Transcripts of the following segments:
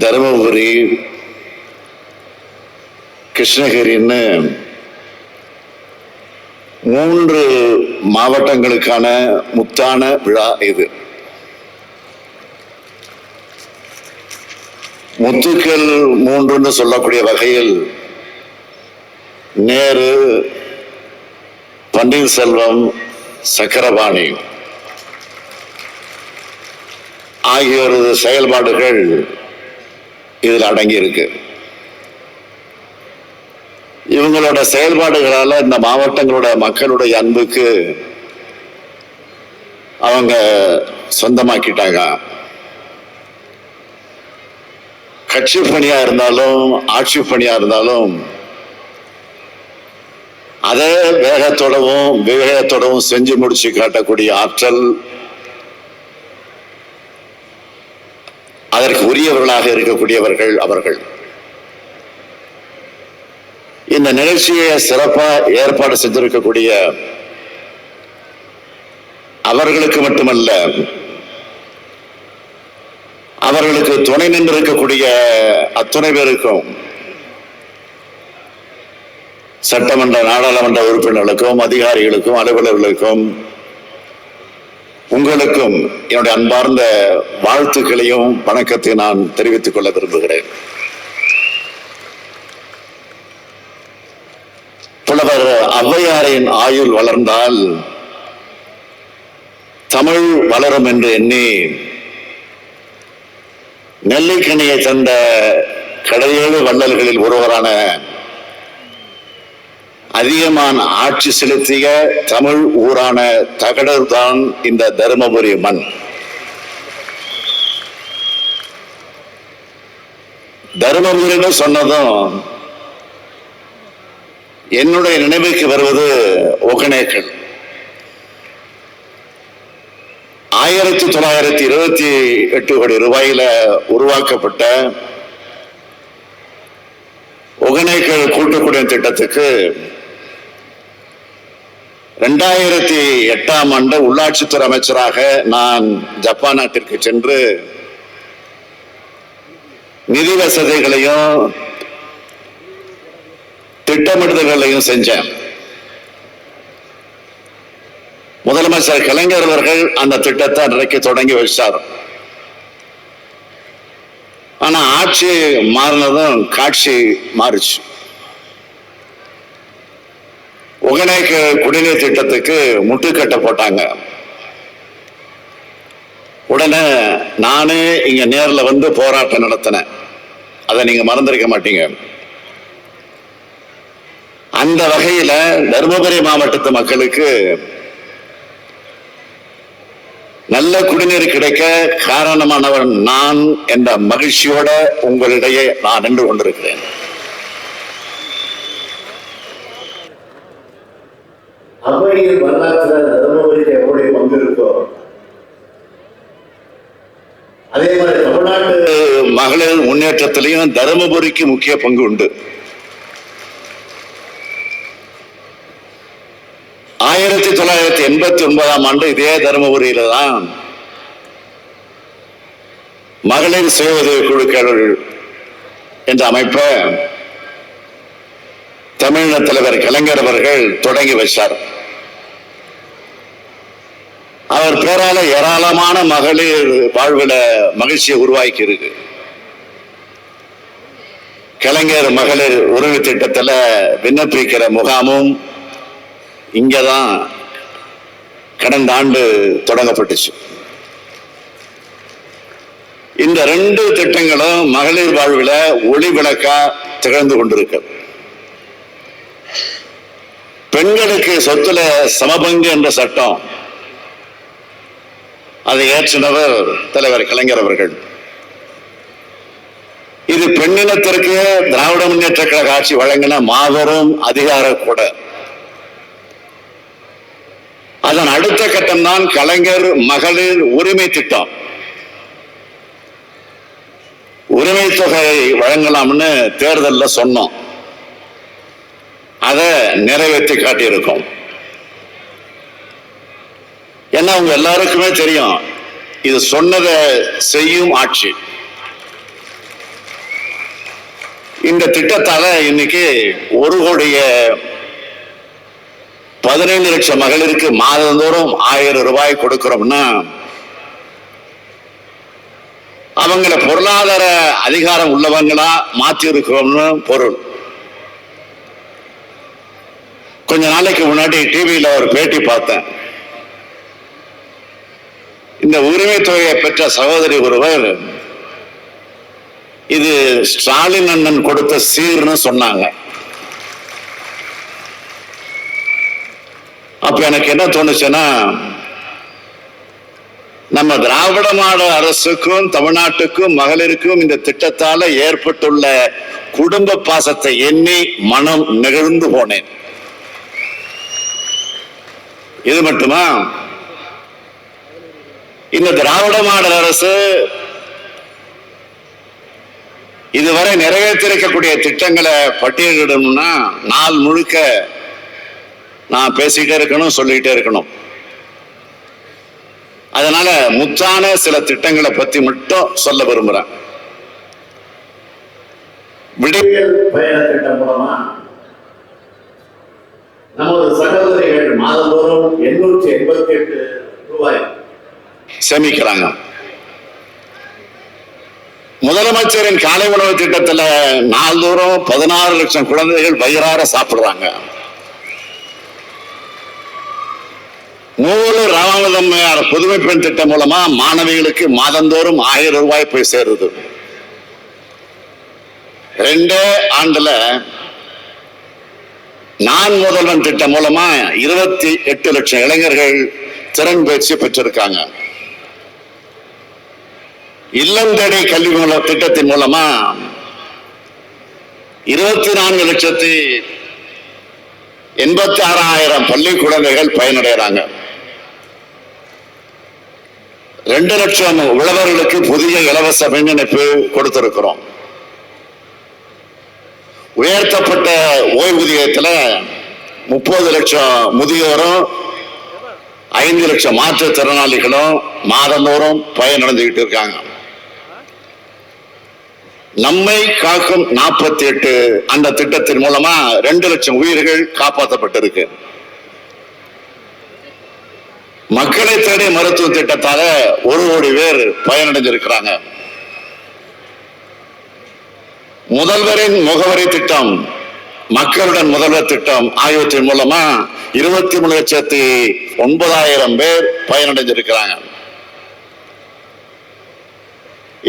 தருமபுரி கிருஷ்ணகிரின்னு மூன்று மாவட்டங்களுக்கான முத்தான விழா இது. முத்துக்கள் மூன்றுன்னு சொல்லக்கூடிய வகையில் நேரு பன்னீர்செல்வம் சக்கரபாணி ஆகியோரது செயல்பாடுகள் இதில் அடங்கி இருக்கு இவங்களோட செயல்பாடுகளால் இந்த மாவட்டங்களோட மக்களுடைய அன்புக்கு அவங்க சொந்தமாக்கிட்டாங்க. கட்சி பணியா இருந்தாலும் ஆட்சி பணியா இருந்தாலும் அதே வேகத்தோடவும் விவேகத்தோடவும் செஞ்சு முடிச்சு காட்டக்கூடிய ஆற்றல் அதற்கு உரியவர்களாக இருக்கக்கூடியவர்கள் அவர்கள். இந்த நிகழ்ச்சியை சிறப்பாக ஏற்பாடு செஞ்சிருக்கக்கூடிய அவர்களுக்கு மட்டுமல்ல அவர்களுக்கு துணை நின்று இருக்கக்கூடிய அத்துணை பேருக்கும் சட்டமன்ற நாடாளுமன்ற உறுப்பினர்களுக்கும் அதிகாரிகளுக்கும் அலுவலர்களுக்கும் உங்களுக்கும் என்னுடைய அன்பார்ந்த வாழ்த்துக்களையும் வணக்கத்தை நான் தெரிவித்துக் கொள்ள விரும்புகிறேன். புலவர் ஔவையாரின் ஆயுள் வளர்ந்தால் தமிழ் வளரும் என்று எண்ணி நெல்லைக்கனியை தந்த கடையேழு வள்ளல்களில் ஒருவரான அதிகமான ஆட்சி செலுத்திய தமிழ் ஊரான தகடர் தான் இந்த தருமபுரி மண். தருமபுரின்னு சொன்னதும் என்னுடைய நினைவுக்கு வருவது ஒகனேக்கல். ஆயிரத்தி தொள்ளாயிரத்தி இருபத்தி எட்டு கோடி ரூபாயில உருவாக்கப்பட்ட ஒகனேக்கல் கூட்டுக்குடிநீர் திட்டத்துக்கு ரெண்டாயிரத்தி எட்டாம் ஆண்டு உள்ளாட்சித்துறை அமைச்சராக நான் ஜப்பான் நாட்டிற்கு சென்று நிதி வசதிகளையும் திட்டமிடுதல்களையும் செஞ்சேன். முதலமைச்சர் கலைஞர் அவர்கள் அந்த திட்டத்தை அன்றைக்கு தொடங்கி வச்சார். ஆனா ஆட்சி மாறினதும் காட்சி மாறுச்சு. ஒகனேக்கு குடிநீர் திட்டத்துக்கு முட்டுக்கட்டை போட்டாங்க. உடனே நானே இங்க நேர்ல வந்து போராட்டம் நடத்தினேன். அதை நீங்க மறந்திருக்க மாட்டீங்க. அந்த வகையில தருமபுரி மாவட்டத்து மக்களுக்கு நல்ல குடிநீர் கிடைக்க காரணமானவன் நான் என்ற மகிழ்ச்சியோட உங்களிடையே நான் நின்று கொண்டிருக்கிறேன். அவையின் வரலாற்றுல தருமபுரிக்கு எவ்வளவு பங்கு இருக்கோ அதே மாதிரி தமிழ்நாட்டு மகளிர் முன்னேற்றத்திலையும் தருமபுரிக்கு முக்கிய பங்கு உண்டு. ஆயிரத்தி தொள்ளாயிரத்தி எண்பத்தி ஒன்பதாம் ஆண்டு இதே தருமபுரியில தான் மகளிர் சுய உதவி குழுக்கள் என்ற அமைப்பை தமிழக தலைவர் கலைஞர் அவர்கள் தொடங்கி வச்சார். அவர் பேரால ஏராளமான மகளிர் வாழ்வில் மகிழ்ச்சியை உருவாக்கி இருக்கு கலைஞர் மகளிர் உறவு திட்டத்தில் விண்ணப்பிக்கிற முகாமும் இங்கதான் கடந்த ஆண்டு தொடங்கப்பட்டுச்சு. இந்த ரெண்டு திட்டங்களும் மகளிர் வாழ்வில் ஒளி விளக்கா திகழ்ந்து கொண்டிருக்கு. பெண்களுக்கு சொத்துல சமபங்கு என்ற சட்டம் அதை ஏற்றினவர் தலைவர் கலைஞர் அவர்கள். இது பெண்ணினத்திற்கு திராவிட முன்னேற்ற கழக ஆட்சி வழங்கின மாபெரும் அதிகார கூட. அதன் அடுத்த கட்டம் தான் கலைஞர் மகளிர் உரிமை திட்டம். உரிமை தொகையை வழங்கலாம்னு தேர்தல்ல சொன்னோம். அதை நிறைவேற்றி காட்டியிருக்கோம். ஏன்னா அவங்க எல்லாருக்குமே தெரியும் இது சொன்னதை செய்யும் ஆட்சி. இந்த திட்டத்தால இன்னைக்கு ஒரு கோடிய பதினைந்து லட்சம் மகளிருக்கு மாதந்தோறும் ஆயிரம் ரூபாய் கொடுக்கிறோம்னா அவங்கள பொருளாதார அதிகாரம் உள்ளவங்களா மாற்றி இருக்கிறோம்னு பொருள். கொஞ்ச நாளைக்கு முன்னாடி டிவியில ஒரு பேட்டி பார்த்தேன். இந்த உரிமை தொகையை பெற்ற சகோதரி ஒருவர் இது ஸ்டாலின் அண்ணன் கொடுத்த சீர்னு சொன்னாங்க. அப்ப எனக்கு என்ன தோணுச்சுன்னா நம்ம திராவிட மாடல் அரசுக்கும் தமிழ்நாட்டுக்கும் மகளிருக்கும் இந்த திட்டத்தால ஏற்பட்டுள்ள குடும்ப பாசத்தை எண்ணி மனம் நெகிழ்ந்து போனேன். இது மட்டுமா? இந்த திராவிட மாடல் அரசு இதுவரை நிறைவேற்றிருக்கக்கூடிய திட்டங்களை பட்டியலிடணும்னா நாள் முழுக்க நான் பேசிக்கிட்டே இருக்கணும் சொல்லிக்கிட்டே இருக்கணும். அதனால முத்தான சில திட்டங்களை பத்தி மட்டும் சொல்ல விரும்புறேன். விடியல் பயண திட்டம் மூலமா நமது சகோதரிகள் மாதந்தோறும் எண்ணூற்றி எண்பத்தி எட்டு சேமிக்கிறாங்க. முதலமைச்சரின் காலை உணவு திட்டத்துல நாள்தோறும் பதினாறு லட்சம் குழந்தைகள் வயிறார சாப்பிடுறாங்க. நூறு ராமதம்மையார் புதுமை பெண் திட்டம் மூலமா மாணவிகளுக்கு மாதந்தோறும் ஆயிரம் ரூபாய் போய் சேருது. ரெண்டே ஆண்டுல நான் முதல்வன் திட்டம் மூலமா இருபத்தி எட்டு லட்சம் இளைஞர்கள் திறன் பயிற்சி பெற்றிருக்காங்க. இல்லந்தடை கல்வி மூல திட்டத்தின் மூலமா இருபத்தி நான்கு லட்சத்தி எண்பத்தி ஆறாயிரம் பள்ளி குழந்தைகள் பயனடைகிறாங்க. ரெண்டு லட்சம் உழவர்களுக்கு புதிய இலவச மின் இணைப்பு கொடுத்திருக்கிறோம். உயர்த்தப்பட்ட ஓய்வூதியத்துல முப்பது லட்சம் முதியோரும் ஐந்து லட்சம் மாற்றுத்திறனாளிகளும் மாதந்தோறும் பயனடைஞ்சுக்கிட்டு இருக்காங்க. நம்மை காக்கும் நாற்பத்தி எட்டு அந்த திட்டத்தின் மூலமா ரெண்டு லட்சம் உயிர்கள் காப்பாற்றப்பட்டிருக்கு. மக்களை தேடி மருத்துவ திட்டத்தால ஒரு கோடி பேர் பயனடைஞ்சிருக்கிறாங்க. முதல்வரின் முகவரி திட்டம் மக்களுடன் முதல்வர் திட்டம் ஆகியவற்றின் மூலமா இருபத்தி மூணு லட்சத்தி ஒன்பதாயிரம் பேர் பயனடைஞ்சிருக்கிறாங்க.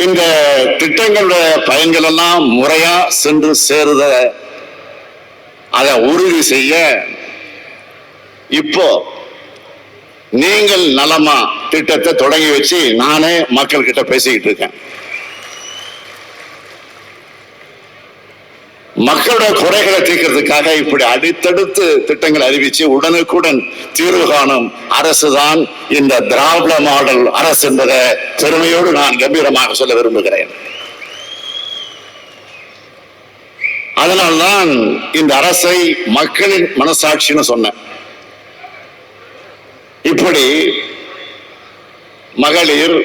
இந்த திட்டங்களுடைய பயன்கள் எல்லாம் முறையா சென்று சேருத அதை உறுதி செய்ய இப்போ நீங்கள் நலமா திட்டத்தை தொடங்கி வச்சு நானே மக்கள்கிட்ட பேசிக்கிட்டு இருக்கேன். மக்களோட குறைகளை தீர்க்கிறதுக்காக இப்படி அடுத்தடுத்து திட்டங்களை அறிவிச்சு உடனுக்குடன் தீர்வு காணும் அரசுதான் இந்த திராவிட மாடல் அரசு என்பதை பெருமையோடு நான் கம்பீரமாக சொல்ல விரும்புகிறேன். அதனால்தான் இந்த அரசை மக்களின் மனசாட்சின்னு சொன்னேன். இப்படி மகளிர்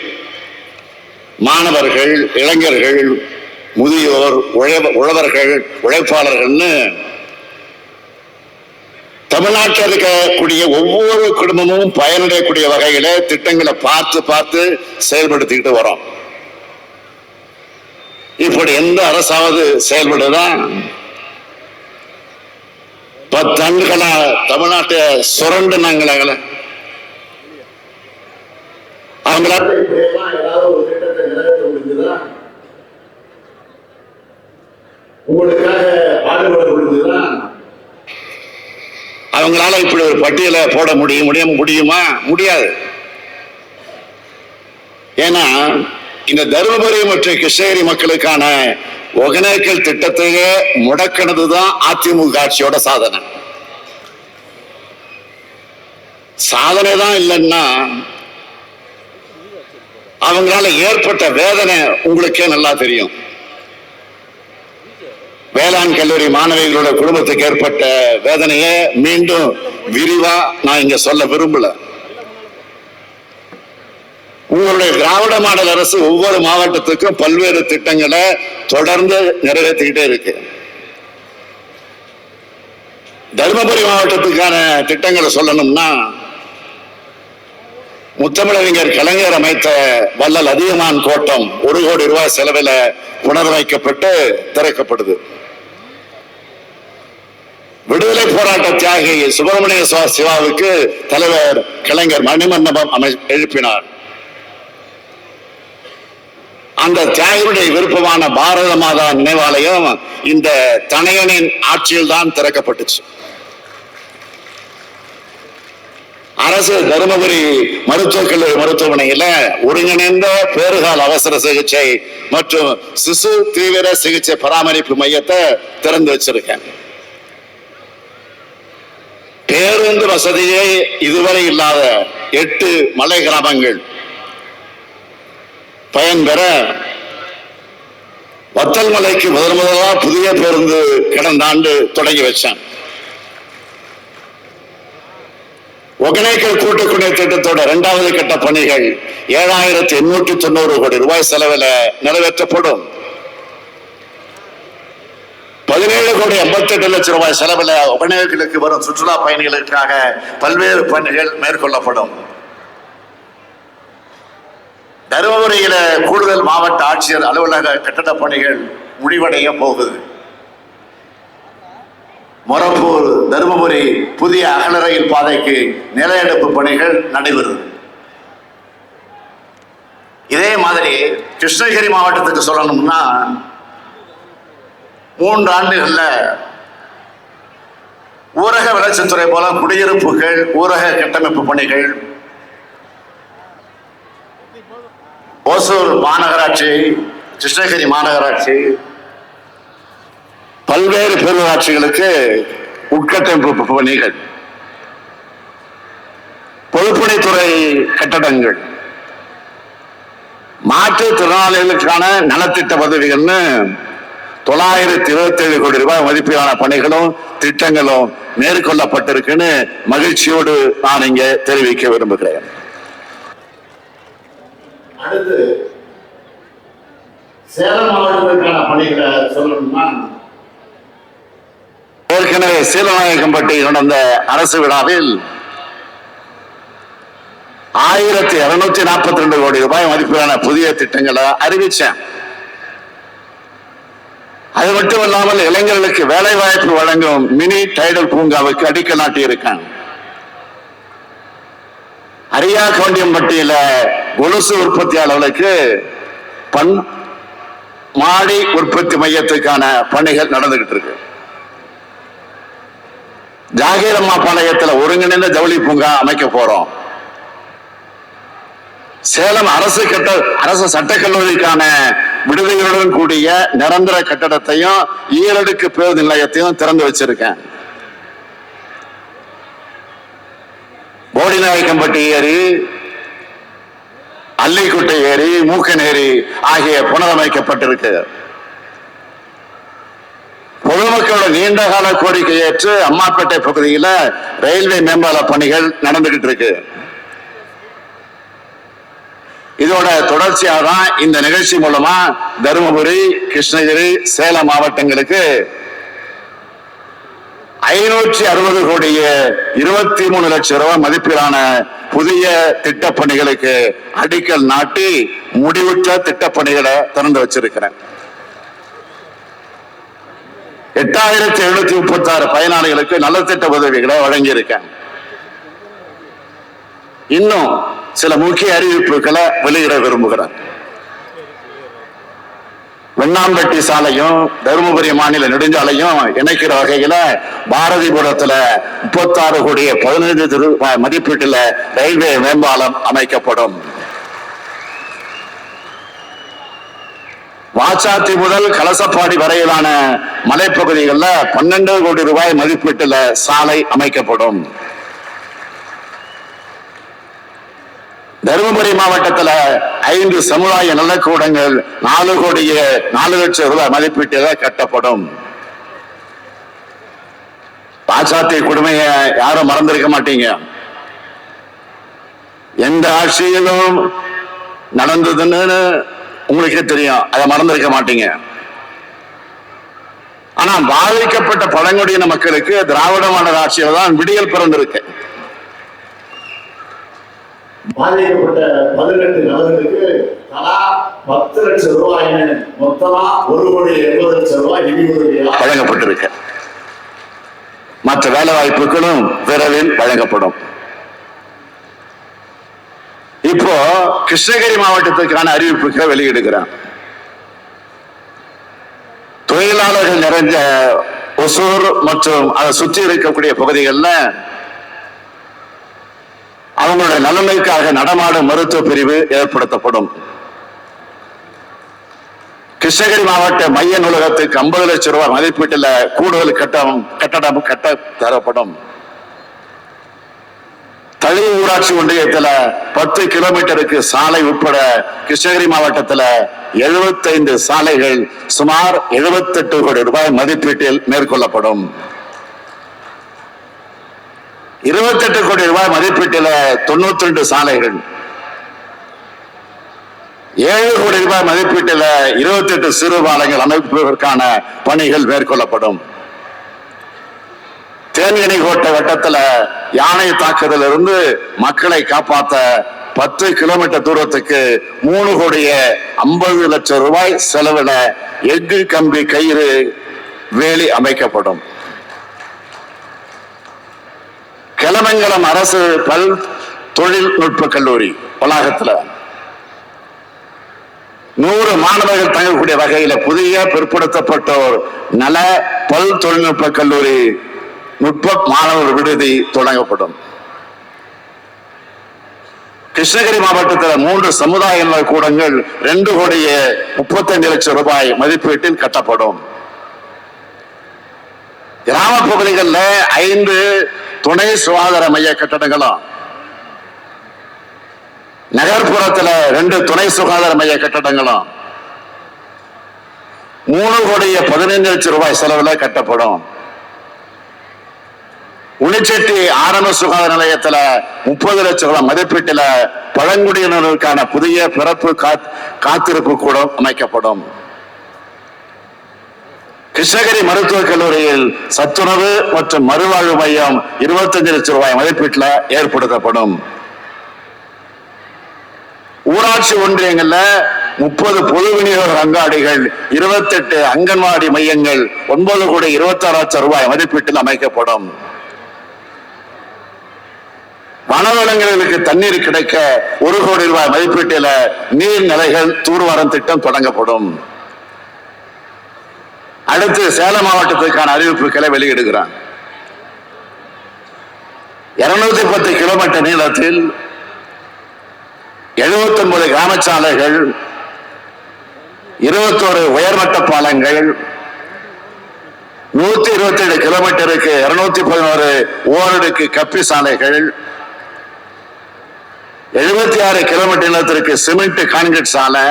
மாணவர்கள் இளைஞர்கள் முதியோர் உழவ- உழவர்கள் உழைப்பாளர்கள்னு தமிழ்நாட்டில் இருக்கக்கூடிய ஒவ்வொரு குடும்பமும் பயனடையக்கூடிய வகையில திட்டங்களை பார்த்து பார்த்து செயல்படுத்திக்கிட்டு வரோம். இப்படி எந்த அரசாவது செயல்படுதான் பத்தாண்டுகளா தமிழ்நாட்டை சுரண்டுனாங்களே அவங்களால இப்படியெல்லாம் ஏதாவது ஒரு திட்டத்தை நிறைவேற்ற முடிஞ்சதா உங்களுக்காக பாடுபட பொழுதுதான் அவங்களால இப்படி ஒரு பட்டியலை போட முடியும் முடியும் முடியுமா? முடியாது. ஏன்னா இந்த தருமபுரி மற்றும் கிருஷ்ணகிரி மக்களுக்கான ஒகனேக்கல் திட்டத்தையே முடக்கினதுதான் அதிமுக ஆட்சியோட சாதனை. சாதனை தான் இல்லைன்னா அவங்களால ஏற்பட்ட வேதனை உங்களுக்கே நல்லா தெரியும். வேளாண் கல்லூரி மாணவிகளோட குடும்பத்துக்கு ஏற்பட்ட வேதனையை மீண்டும் விரிவா நான் இங்க சொல்ல விரும்பல. உங்களுடைய திராவிட மாடல் அரசு ஒவ்வொரு மாவட்டத்துக்கும் பல்வேறு திட்டங்களை தொடர்ந்து நிறைவேற்றிக்கிட்டே இருக்கு. தருமபுரி மாவட்டத்துக்கான திட்டங்களை சொல்லணும்னா முத்தமிழறிஞர் கலைஞர் அமைத்த வள்ளல் அதிகமான் கோட்டம் ஒரு கோடி ரூபாய் செலவில் புனரமைக்கப்பட்டு திறக்கப்படுது. விடுதலை போராட்ட தியாகி சுப்பிரமணிய சிவாவுக்கு தலைவர் கலைஞர் மணிமண்டபம் அமை எழுப்பினார். அந்த தியாகியுடைய விருப்பமான பாரத மாதா நினைவாலயம் இந்த தனையனின் ஆட்சியில் தான் திறக்கப்பட்டுச்சு. அரசு தருமபுரி மருத்துவக் கல்லூரி மருத்துவமனையில ஒருங்கிணைந்த பேறுகால் அவசர சிகிச்சை மற்றும் சிசு தீவிர சிகிச்சை பராமரிப்பு மையத்தை திறந்து வச்சிருக்கேன். பேருந்து வசதியே இதுவரை இல்லாத எட்டு மலை கிராமங்கள். பயன்பெற வத்தல் மலைக்கு முதல் முதலா புதிய பேருந்து கடந்த ஆண்டு தொடங்கி வச்சேன். ஒகனேக்கல் கூட்டுக்குடிநீர் திட்டத்தோட இரண்டாவது கட்ட பணிகள் ஏழாயிரத்தி எண்ணூற்றி தொண்ணூறு கோடி ரூபாய் செலவில் நிறைவேற்றப்படும். பதினேழு கோடி எண்பத்தி எட்டு லட்சம் ரூபாய் செலவில் ஒகேனக்கலுக்கு வரும் சுற்றுலா பயணிகளுக்காக பல்வேறு பணிகள் மேற்கொள்ளப்படும். தருமபுரியில கூடுதல் மாவட்ட ஆட்சியர் அலுவலக கட்டட பணிகள் முடிவடைய போகுது. மொரப்பூர் தருமபுரி புதிய அகல ரயில் பாதைக்கு நில எடுப்பு பணிகள் நடைபெறுது. இதே மாதிரி கிருஷ்ணகிரி மாவட்டத்துக்கு சொல்லணும்னா மூன்று ஆண்டுகள்ல ஊரக வளர்ச்சித்துறை போல குடியிருப்புகள் ஊரக கட்டமைப்பு பணிகள் ஓசூர் மாநகராட்சி கிருஷ்ணகிரி மாநகராட்சி பல்வேறு பேரூராட்சிகளுக்கு உட்கட்டமைப்பு பணிகள் பொதுப்பணித்துறை கட்டடங்கள் மாற்றுத்திறனாளிகளுக்கான நலத்திட்ட பதவிகள்னு தொள்ளாயிரத்தி இருபத்தி ஏழு கோடி ரூபாய் மதிப்பிலான பணிகளும் திட்டங்களும் மேற்கொள்ளப்பட்டிருக்குன்னு மகிழ்ச்சியோடு நான் இங்கே தெரிவிக்க விரும்புகிறேன். அடுத்து சேலம் மாவட்டத்திற்கான பணிகளை சொல்லணும்னா ஏற்கனவே சீலநாயக்கம்பட்டி நடந்த அரசு விழாவில் ஆயிரத்தி இருநூத்தி நாற்பத்தி ரெண்டு கோடி ரூபாய் மதிப்பிலான புதிய திட்டங்களை அறிவிச்சேன். அது மட்டும் இல்லாமல் இளைஞர்களுக்கு வேலை வாய்ப்பு வழங்கும் மினி டைடல் பூங்காவுக்கு அடிக்கல் நாட்டி இருக்கேன் அரியா கோண்டியம்பட்டியில கொலுசு உற்பத்தியாளர்களுக்கு பண் மாடி உற்பத்தி மையத்துக்கான பணிகள் நடந்துகிட்டு இருக்கு. ஜாகீரம்மா பாளையத்தில் ஒருங்கிணைந்த ஜவுளி பூங்கா அமைக்க போறோம். சேலம் அரசு கட்ட அரசு சட்டக்கல்லூரிக்கான விடுதிகளுடன் கூடிய நிரந்தர கட்டடத்தையும் ஈரடுக்கு பேருந்து நிலையத்தையும் திறந்து வச்சிருக்கேன். போடிநாயக்கம்பட்டி ஏரி அல்லிக்குட்டை ஏரி மூக்கன் ஏரி ஆகிய புனரமைக்கப்பட்டிருக்கு. பொதுமக்களோட நீண்ட கால கோரிக்கை ஏற்று அம்மாப்பேட்டை பகுதியில ரயில்வே மேம்பால பணிகள் நடந்துகிட்டு இருக்கு. இதோட தொடர்ச்சியாக தான் இந்த நிகழ்ச்சி மூலமா தருமபுரி கிருஷ்ணகிரி சேலம் மாவட்டங்களுக்கு ஐநூற்றி அறுபது கோடிய இருபத்தி மூணு லட்சம் ரூபாய் மதிப்பிலான புதிய திட்டப்பணிகளுக்கு அடிக்கல் நாட்டி முடிவுற்ற திட்டப்பணிகளை திறந்து வச்சிருக்கிறேன். எட்டாயிரத்தி எழுநூத்தி முப்பத்தி ஆறு பயனாளிகளுக்கு நலத்திட்ட உதவிகளை வழங்கியிருக்கேன். இன்னும் சில முக்கிய அறிவிப்புகளை வெளியிட விரும்புகிறேன் வெண்ணாம்பட்டி சாலையும் தருமபுரி மாநில நெடுஞ்சாலையும் இணைக்கிற வகையில பாரதிபுரத்துல முப்பத்தாறு கோடி பதினைந்து ரூபாய் மதிப்பீட்டுல ரயில்வே மேம்பாலம் அமைக்கப்படும். வாச்சாத்தி முதல் கலசப்பாடி வரையிலான மலைப்பகுதிகளில் பன்னெண்டு கோடி ரூபாய் மதிப்பீட்டுல சாலை அமைக்கப்படும். தருமபுரி மாவட்டத்துல ஐந்து சமுதாய நலக்கூடங்கள் நாலு கோடிய நாலு லட்சம் ரூபாய் மதிப்பீட்டில கட்டப்படும். பாச்சாத்தி கொடுமைய யாரும் மறந்திருக்க மாட்டீங்க. எந்த ஆட்சியிலும் நடந்ததுன்னு உங்களுக்கே தெரியும். அதை மறந்திருக்க மாட்டீங்க. ஆனா பாதிக்கப்பட்ட பழங்குடியின மக்களுக்கு திராவிட மாடல் தான் விடியல் பிறந்திருக்கு. பாதிக்கப்பட்ட பதினெட்டு நபர்களுக்கு தலா பத்து லட்சம் ரூபாய்னு மொத்தமா ஒரு கோடி எண்பது லட்சம் ரூபாய் நிதி உதவியா வழங்கப்பட்டிருக்கு. மற்ற வேலை வாய்ப்புகளும் விரைவில் வழங்கப்படும். இப்போ கிருஷ்ணகிரி மாவட்டத்திற்கான அறிவிப்புகளை வெளியிடுகிறான். தொழிலாளர்கள் நிறைஞ்ச ஒசூர் மற்றும் அதை சுற்றி இருக்கக்கூடிய பகுதிகளில் அவங்களுடைய நலனுக்காக நடமாடும் மருத்துவ பிரிவு ஏற்படுத்தப்படும். கிருஷ்ணகிரி மாவட்ட மைய நூலகத்துக்கு ஐம்பது லட்சம் ரூபாய் மதிப்பீட்டில் கூடுதல் கட்டம் கட்டடம் கட்ட தரப்படும். தளி ஊராட்சி ஒன்றியத்தில் பத்து கிலோமீட்டருக்கு சாலை உட்பட கிருஷ்ணகிரி மாவட்டத்துல 75 சாலைகள் சுமார் 78 கோடி ரூபாய் மதிப்பீட்டில் மேற்கொள்ளப்படும். 28 கோடி ரூபாய் மதிப்பீட்டில் 92 சாலைகள். ஏழு கோடி ரூபாய் மதிப்பீட்டில் 28 சிறு பாலங்கள் அமைப்பதற்கான பணிகள் மேற்கொள்ளப்படும். தேன்கனி கோட்டை வட்டத்தில் யானை தாக்குதல் இருந்து மக்களை காப்பாத்த பத்து கிலோமீட்டர் தூரத்துக்கு மூணு கோடிய ஐம்பது லட்சம் ரூபாய் செலவிட எஃகு கம்பி கயிறு வேலி அமைக்கப்படும். கிளமங்கலம் அரசு பல் தொழில்நுட்ப கல்லூரி வளாகத்தில். நூறு மாணவர்கள் தங்கக்கூடிய வகையில் புதிய பிற்படுத்தப்பட்டோர் நல பல் தொழில்நுட்ப கல்லூரி நுட்ப மாணவர் விடுதி தொடங்கப்படும். கிருஷ்ணகிரி மாவட்டத்தில் மூன்று சமுதாய நல கூடங்கள் ரெண்டு கோடியே முப்பத்தஞ்சு லட்சம் ரூபாய் மதிப்பீட்டில் கட்டப்படும். கிராம பகுதிகளில் ஐந்து துணை சுகாதார மைய கட்டடங்களும் நகர்ப்புறத்தில் ரெண்டு துணை சுகாதார மைய கட்டடங்களும் மூணு கோடியே பதினைந்து லட்சம் ரூபாய் செலவில் கட்டப்படும். உளிச்செட்டி ஆரம்ப சுகாதார நிலையத்தில் முப்பது லட்சம் ரூபாய் மதிப்பீட்டில் பழங்குடியினருக்கான புதிய பிறப்பு காத்- காத்திருப்பு கூடம் அமைக்கப்படும். கிருஷ்ணகிரி மருத்துவக் கல்லூரியில் சத்துணவு மற்றும் மறுவாழ்வு மையம் 25 லட்சம் ரூபாய் மதிப்பீட்டில் ஏற்படுத்தப்படும். ஊராட்சி ஒன்றியங்கள்ல முப்பது பொது விநியோக அங்காடிகள் 28 அங்கன்வாடி மையங்கள் ஒன்பது கோடி இருபத்தி ஆறு லட்சம் ரூபாய் மதிப்பீட்டில் அமைக்கப்படும். வனவளங்களுக்கு தண்ணீர் கிடைக்க ஒரு கோடி ரூபாய் மதிப்பீட்டில் நீர்நிலைகள் தூர்வாரம் திட்டம் தொடங்கப்படும். அடுத்து சேலம் மாவட்டத்துக்கான அறிவிப்புகளை வெளியிடுகிறான் இருநூத்தி பத்து கிலோமீட்டர் நீளத்தில் 79 கிராம சாலைகள் இருபத்தோரு உயர்மட்ட பாலங்கள் நூத்தி இருபத்தி ஏழு கிலோமீட்டருக்கு இருநூத்தி பதினோரு ஓரடுக்கு கப்பி சாலைகள் எழுபத்தி ஆறு கிலோமீட்டர் நீளத்திற்கு சிமெண்ட் கான்கிரீட் சாலை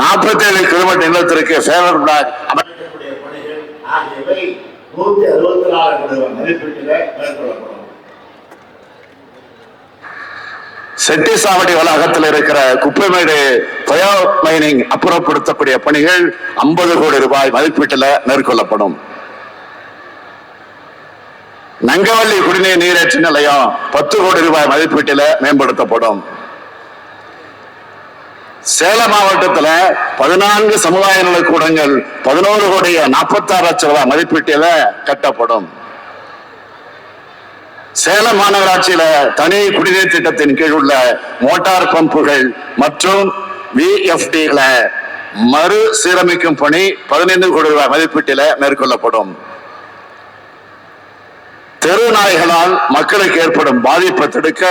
நாற்பத்தி ஏழு கிலோமீட்டர் நீளத்திற்கு ஃபேவர் பிளாக் அமைக்கக்கூடிய பணிகள் ஆகியவை நூத்தி அறுபத்தி நாலு கோடி ரூபாய் மதிப்பீட்டில் மேற்கொள்ளப்படும். செட்டிசாவடி வளாகத்தில் இருக்கிற குப்பைமேடு பயோ மைனிங் அப்புறப்படுத்தக்கூடிய பணிகள் 50 கோடி ரூபாய் மதிப்பீட்டில் மேற்கொள்ளப்படும். நங்கவள்ளி குடிநீர் நீரேற்று நிலையம் பத்து கோடி ரூபாய் மதிப்பீட்டில் மேம்படுத்தப்படும். சேலம் மாவட்டத்துல பதினான்கு சமுதாய நலக்கூடங்கள் பதினோரு கோடி நாற்பத்தாறு லட்சம் ரூபாய் மதிப்பீட்டில கட்டப்படும். சேலம் மாநகராட்சியில தனி குடிநீர் திட்டத்தின் கீழ் உள்ள மோட்டார் பம்புகள் மற்றும் விஎஃப்டிகளை மறு சீரமைக்கும் பணி பதினைந்து கோடி ரூபாய் மதிப்பீட்டில மேற்கொள்ளப்படும். தெரு நாய்களால் மக்களுக்கு ஏற்படும் பாதிப்பை தடுக்க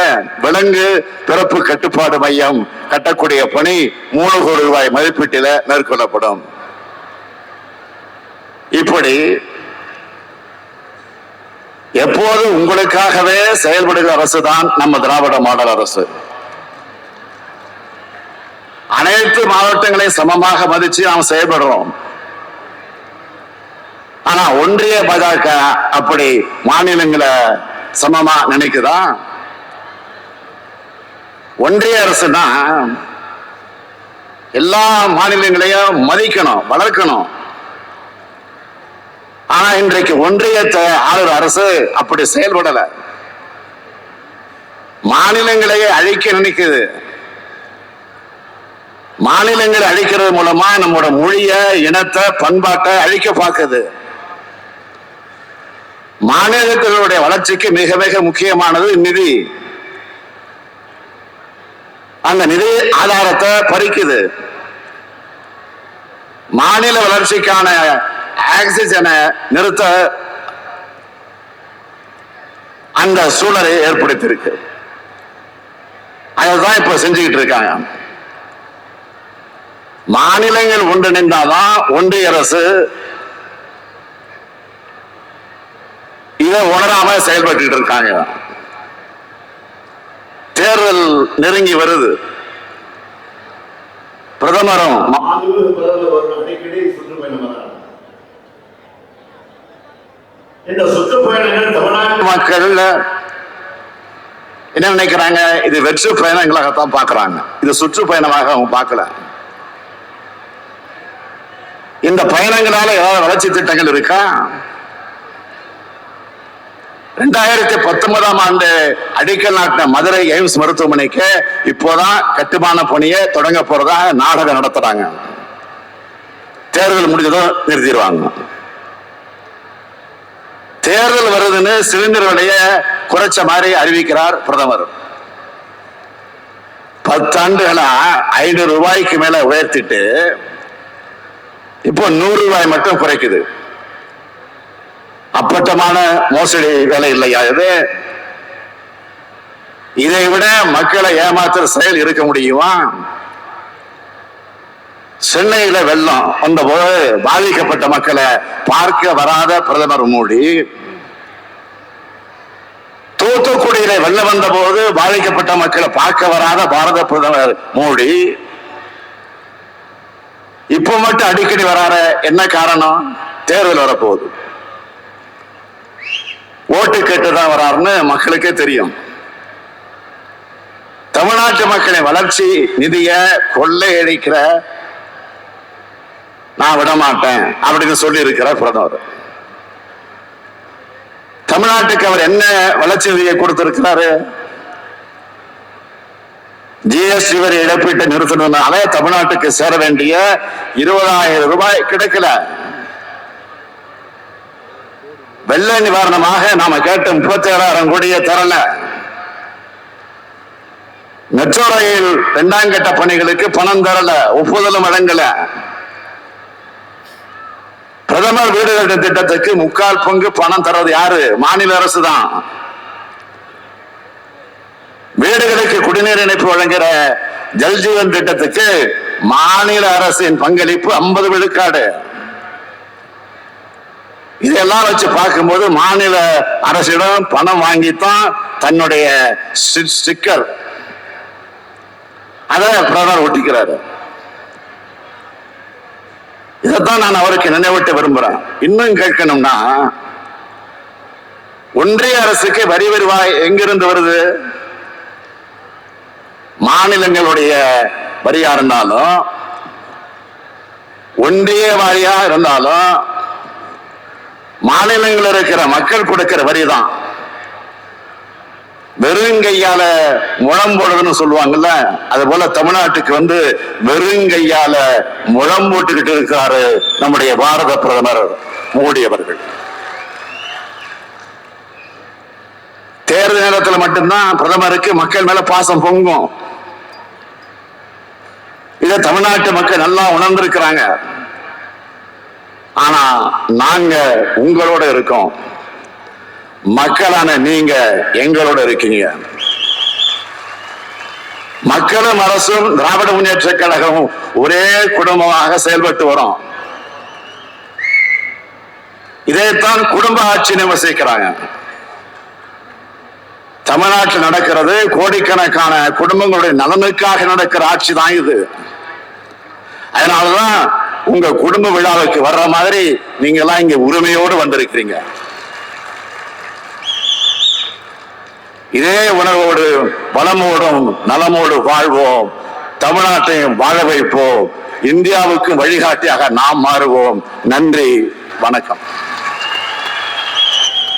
விலங்கு பிறப்பு கட்டுப்பாடு மையம் கட்டக்கூடிய பணி மூணு கோடி ரூபாய் மதிப்பீட்டில மேற்கொள்ளப்படும். இப்படி எப்போது உங்களுக்காகவே செயல்படுகிற அரசு தான் நம்ம திராவிட மாடல் அரசு. அனைத்து மாவட்டங்களையும் சமமாக மதிச்சு நாம் செயல்படுறோம். ஆனா ஒன்றிய பாஜக அப்படி மாநிலங்களை சமமா நினைக்குதா? ஒன்றிய அரசுனா எல்லா மாநிலங்களையும் மதிக்கணும் வளர்க்கணும். ஆனா இன்றைக்கு ஒன்றியத்தை ஆளுநர் அரசு அப்படி செயல்படல. மாநிலங்களையே அழிக்க நினைக்குது. மாநிலங்களை அழிக்கிறது மூலமா நம்மளோட மொழிய இனத்தை பண்பாட்டை அழிக்க பார்க்குது. மாநிலங்களுடைய வளர்ச்சிக்கு மிக மிக முக்கியமானது நிதி. அந்த நிதி ஆதாரத்தை பறிக்குது. மாநில வளர்ச்சிக்கான ஆக்சிஜனை நிறுத்த அந்த சூழலை ஏற்படுத்தியிருக்கு. அதான் இப்ப செஞ்சுக்கிட்டு இருக்காங்க. மாநிலங்கள் ஒன்றிணைந்தாதான் ஒன்றிய அரசு இதை உணராம செயல்பட்டு இருக்காங்க. தேர்தல் நெருங்கி வருது. பிரதமரும் இந்த சுற்றுப்பயணங்கள் தமிழ்நாட்டு மக்கள் என்ன நினைக்கிறாங்க? இது வெற்று பயணங்களாகத்தான் பார்க்கறாங்க. இது சுற்றுப்பயணமாக அவங்க பார்க்கல. இந்த பயணங்களால ஏதாவது வளர்ச்சி திட்டங்கள் இருக்கா? ரெண்டாயிரத்தி பத்தொன்பதாம் ஆண்டு அடிக்கல் நாட்டின மதுரை எய்ம்ஸ் மருத்துவமனைக்கு இப்போதான் கட்டுமான பணியை தொடங்க போறதாக நாடகம் நடத்துறாங்க. தேர்தல் முடிஞ்சதும் நிறுத்திடுவாங்க. தேர்தல் வருதுன்னு சிலிண்டர் விலைய குறைச்ச மாதிரி அறிவிக்கிறார் பிரதமர். பத்தாண்டுகளா ஐநூறு ரூபாய்க்கு மேல உயர்த்திட்டு இப்போ நூறு ரூபாய் மட்டும் குறைக்குது. அப்பட்டமான மோசடி வேலை இல்லையா இது? இதை விட மக்களை ஏமாத்துற செயல் இருக்க முடியுமா? சென்னையில வெள்ளம் வந்தபோது பாதிக்கப்பட்ட மக்களை பார்க்க வராத பிரதமர் மோடி தூத்துக்குடியில வெள்ளம் வந்த போது பாதிக்கப்பட்ட மக்களை பார்க்க வராத பாரத பிரதமர் மோடி இப்ப மட்டும் அடிக்கடி வராற என்ன காரணம்? தேர்தல் வரப்போகுது. ஓட்டு கேட்டுதான் வராருன்னு மக்களுக்கே தெரியும். தமிழ்நாட்டு மக்களின் வளர்ச்சி நிதிய கொள்ளையடிக்கிற நான் விட மாட்டேன் அப்படின்னு சொல்லி இருக்கிறார் பிரதமர். தமிழ்நாட்டுக்கு அவர் என்ன வளர்ச்சி நிதியை கொடுத்திருக்கிறாரு? ஜிஎஸ்டி வரி இழப்பீட்டை நிறுத்தணும்னாலே தமிழ்நாட்டுக்கு சேர வேண்டிய இருபதாயிரம் ரூபாய் கிடைக்கல. வெள்ள நிவாரணமாக நாம கேட்ட முப்பத்தி ஏழாயிரம் கோடியை தரல. மெட்ரோ ரயில் இரண்டாம் கட்ட பணிகளுக்கு பணம் தரல ஒப்புதலும் வழங்கல. பிரதமர் வீடு கட்ட திட்டத்துக்கு முக்கால் பங்கு பணம் தர்றது யாரு? மாநில அரசு தான் வீடுகளுக்கு குடிநீர் இணைப்பு வழங்குகிற ஜல்ஜீவன் திட்டத்துக்கு மாநில அரசின் பங்களிப்பு ஐம்பது விழுக்காடு. இதெல்லாம் வச்சு பார்க்கும்போது மாநில அரசிடம் பணம் வாங்கித்தான் தன்னுடைய ஸ்டிக்கர் அதை பிரதமர் ஒட்டிக்கிறாரு. இதைத்தான் நான் அவருக்கு நினைவூட்ட விரும்புறேன். இன்னும் கேட்கணும்னா ஒன்றிய அரசுக்கு வரி வருவாய் எங்கிருந்து வருது? மாநிலங்களுடைய வரியா இருந்தாலும் ஒன்றிய வாரியா இருந்தாலும் மாநிலங்கள் இருக்கிற மக்கள் கொடுக்கிற வரி தான் வெறுங்கையால முழம் போடுறதுன்னு சொல்லுவாங்கல்ல அது போல தமிழ்நாட்டுக்கு வந்து வெறுங்கையால முழம் போட்டுக்கிட்டு இருக்கிறாரு நம்முடைய பாரத பிரதமர் மோடி அவர்கள். தேர்தல் நேரத்தில் மட்டும்தான் பிரதமருக்கு மக்கள் மேல பாசம் பொங்கும். இதை தமிழ்நாட்டு மக்கள் நல்லா உணர்ந்திருக்கிறாங்க. ஆனா நாங்க உங்களோட இருக்கோம். மக்களான நீங்க எங்களோட இருக்கீங்க. மக்களும் அரசும் திராவிட முன்னேற்ற கழகமும் ஒரே குடும்பமாக செயல்பட்டு வரோம். இதைத்தான் குடும்ப ஆட்சி விமர்சிக்கிறாங்க. தமிழ்நாட்டில் நடக்கிறது கோடிக்கணக்கான குடும்பங்களுடைய நலனுக்காக நடக்கிற ஆட்சி தான் இது. அதனாலதான் உங்க குடும்ப விழாவுக்கு வர்ற மாதிரி நீங்க எல்லாம் இங்க உரிமையோடு வந்திருக்கிறீங்க. இதே உணர்வோடு வளமோடும் நலமோடு வாழ்வோம். தமிழ்நாட்டையும் வாழ வைப்போம். இந்தியாவுக்கு வழிகாட்டியாக நாம் மாறுவோம். நன்றி. வணக்கம்.